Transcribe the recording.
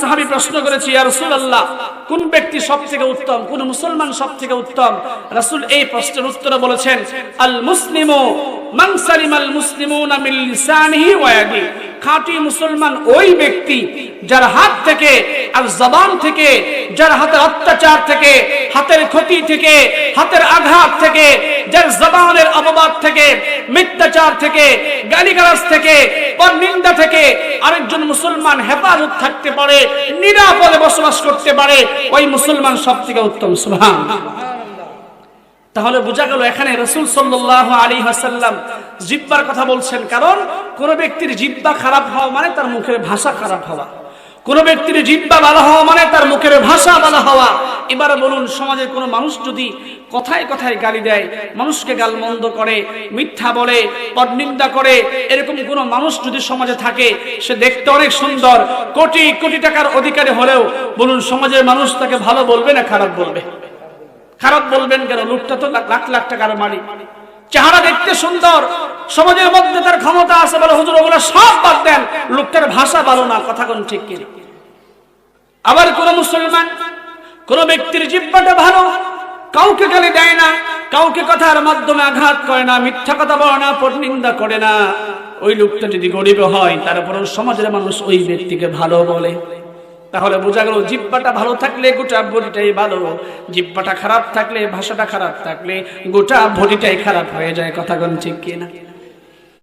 সাহাবী প্রশ্ন করেছে, ইয়া কোন ব্যক্তি সবথেকে উত্তম? কোন মুসলমান সবথেকে উত্তম? রাসূল এই প্রশ্নের উত্তরে বলেছেন, আল মুসলিমু খাঁটি মুসলমান ওই ব্যক্তি যার হাত থেকে আর জবান থেকে, যার হাতের অত্যাচার থেকে, হাতের ক্ষতি থেকে, হাতের আঘাত থেকে, যার জবানের অপবাদ থেকে, মিথ্যাচার থেকে থেকে নিন্দা থেকে আরেকজন মুসলমান হেফাজত থাকতে পারে, নিরাপদে বসবাস করতে পারে, ওই মুসলমান সব থেকে উত্তম সুহান তাহলে বোঝা গেল এখানে রসুল সাল্লাহ আলী হাসাল্লাম জিব্বার কথা বলছেন, কারণ কোন ব্যক্তির জিব্বা খারাপ হওয়া মানে তার মুখের ভাষা খারাপ হওয়া। কোন ব্যক্তির জিব্বা ভালো হওয়া মানে তার মুখের ভাষা ভালো হওয়া। এবার বলুন, সমাজের কোনো মানুষ যদি কথায় কথায় গালি দেয়, মানুষকে গালমন্দ করে, মিথ্যা বলে পরনিন্দা করে, এরকম কোনো মানুষ যদি সমাজে থাকে, সে দেখতে অনেক সুন্দর। কোটি কোটি টাকার অধিকারী হলেও, বলুন, সমাজের মানুষ তাকে ভালো বলবে না খারাপ বলবে? খারাপ বলবেন কেন? লোকটা তো লাখ লাখ টাকার মালিক। চেহারা দেখতে সুন্দর, সমাজের মধ্যে তার ক্ষমতা আছে বলে হুজুর ওগুলো সব বাদ দেন। লোকটার ভাষা ভালো না, কথা কোন ঠিক কিনা? আবার কোন মুসলমান কোন ব্যক্তির জিব্বাটা ভালো, কাউকে গালি দেয় না, কাউকে কথার মাধ্যমে আঘাত করে না, মিথ্যা কথা বলে না নিন্দা করে না। ওই লোকটা যদি গরিব হয় তারপরেও সমাজের মানুষ ওই ব্যক্তিকে ভালো বলে। তাহলে বোঝা গেল জিব্বাটা ভালো থাকলে গোটা বডিটাই ভালো জিব্বাটা খারাপ থাকলে ভাষাটা খারাপ থাকলে গোটা বডিটাই খারাপ হয়ে যায়, কথা কোন ঠিক কিনা?